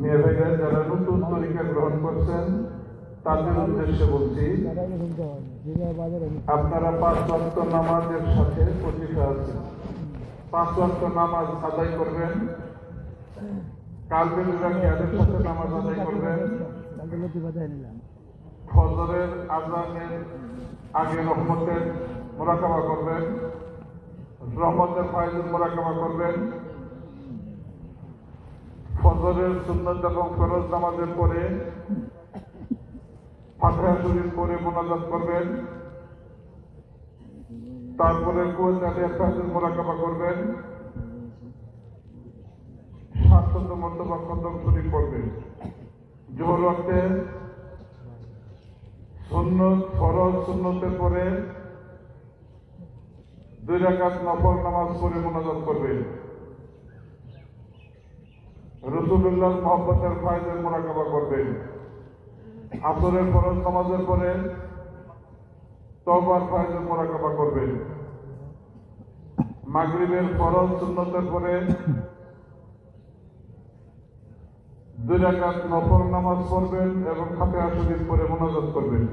মেয়ে ভাইরা যারা নতুন তরিকা গ্রহণ করছেন, তাদের উদ্দেশ্যে বলছি, আপনারা পাঁচ ওয়াক্ত নামাজের সাথে প্রতিষ্ঠা আছেন। পাঁচ ওয়াক্ত নামাজ আদায় করবেন। কালবেলুরা খেয়ালের সাথে নামাজ আদায় করবেন? ফজরের আজানের আগে রহমতের মোরাকাবা করবেন। রহমতের ফায়জের মোরাকাবা করবেন। ফজরের সুন্নত এবং ফরজ নামাজের পরে, ফাতহা শরীফ পরে মোনাজাত করবেন, তারপরে কোয়েতাদের ফায়জের মোরাকাবা করবেন, সাতশত মর্তবা খন্দম শরীফ পড়বেন। জোহর ওয়াক্তে সুন্নত, ফরজ সুন্নতের পরে দুই রাকাত নফল নামাজ পড়ে মোনাজাত করবেন। রসুল্লাহ মোহাম্মতের ফায়দের মোরাকাবা করবেন। আসরের ফরজ নামাজের পরে তবার ফায়দের মোরাকাবা করবেন। মাগরিবের ফরজ সুন্নতের পরে দুই রাকাত নফল নামাজ পড়বেন এবং ফাতিহা শরীফ পরে মোনাজাত করবেন।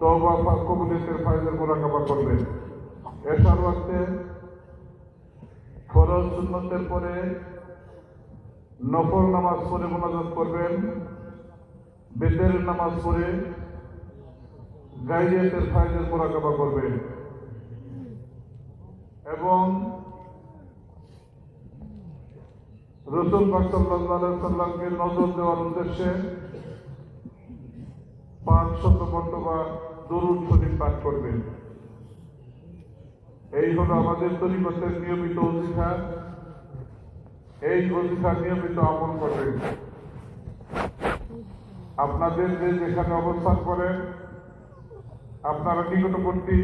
তওবা ফা কবুলিয়তের ফায়দের মোরাকাবা করবেন। এশার ওয়াক্তে ফরজ সুন্নতের পরে নফল নামাজ পড়ে মোনাজাত করবেন, বেতের নামাজ পড়ে গাইরিয়াতের ফায়দের মোরাকাবা করবেন। এবং রসুল সাল্লামকে নজর দেওয়ার উদ্দেশ্যে পাঁচ শত মর্তবা দরুদ শরীফ পাঠ করবেন। এই হলো আমাদের তরিকতের নিয়মিত অধিকা এই অধিকা নিয়মিত আমল করবেন। আপনাদের যে যেখানে অবস্থান করেন, আপনারা নিকটবর্তী।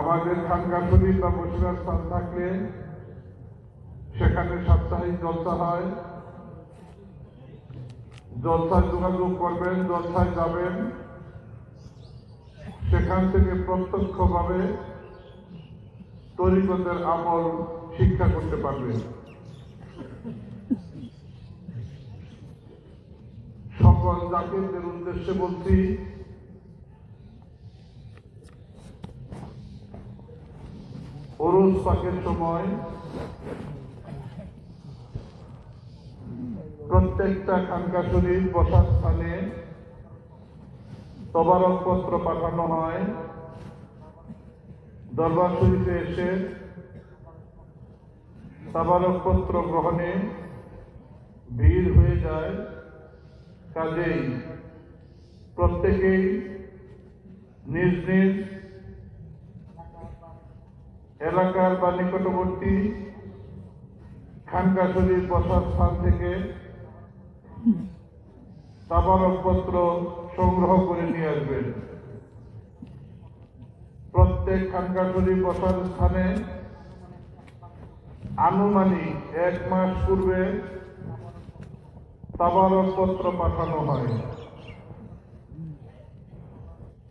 আমাদের খানকা শরীফ বা বসিরার স্থান থাকলে সেখানে সাপ্তাহিক জলসা হয়। জলসায় যোগাযোগ করবেন, জলসায় যাবেন। সেখান থেকে প্রত্যক্ষভাবে তরিকতের আমল শিক্ষা করতে পারবে। সকল জাতিদের উদ্দেশ্যে বলছি অরুজ পাকের সময় প্রত্যেকটা খানকা শরীর বসার স্থানে তবারকপত্র পাঠানো হয়। দরবার শরীফে এসে তবারকপত্র গ্রহণে ভিড় হয়ে যায়। কাজেই প্রত্যেকেই নিজ নিজ এলাকার বা নিকটবর্তী খানকা শরীর বসার স্থান থেকে তাবারকপত্র সংগ্রহ করে নিয়ে আসবেন। প্রত্যেক খানকা বসার স্থানে আনুমানিক এক মাস পূর্বে তাবারকপত্র পাঠানো হয়।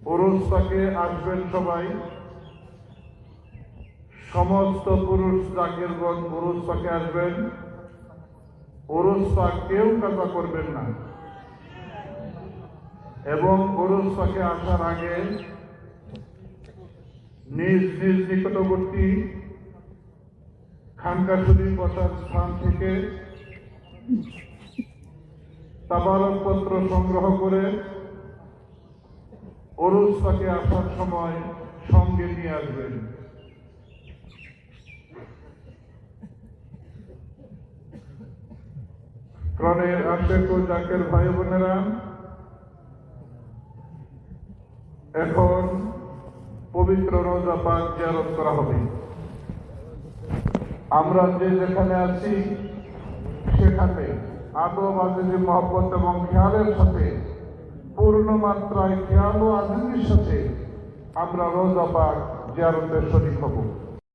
পুরুষ তাকে আসবেন সবাই। সমস্ত পুরুষ জাগিরগণ পুরুষ পাকে আসবেন। পুরুষ পাক কেউ কাজা করবেন না। এবং পুরুষ পাকে আসার আগে নিজ নিজ নিকটবর্তী খানকা শরীফ বসার স্থান থেকে তাবারকপত্র সংগ্রহ করে পাকে আসার সময় সঙ্গে নিয়ে আসবেন। ক্রণের আশেক ও জাকের ভাই বোনেরা এখন পবিত্র রোজা পাক জিয়ারত করা হবে। আমরা যে যেখানে আছি, সেখানে আদব আজিজি মহব্বত এবং খেয়ালের সাথে, পূর্ণ মাত্রায় খেয়াল ও আজিজির সাথে আমরা রোজা পাক জিয়ারতের শরীর হব।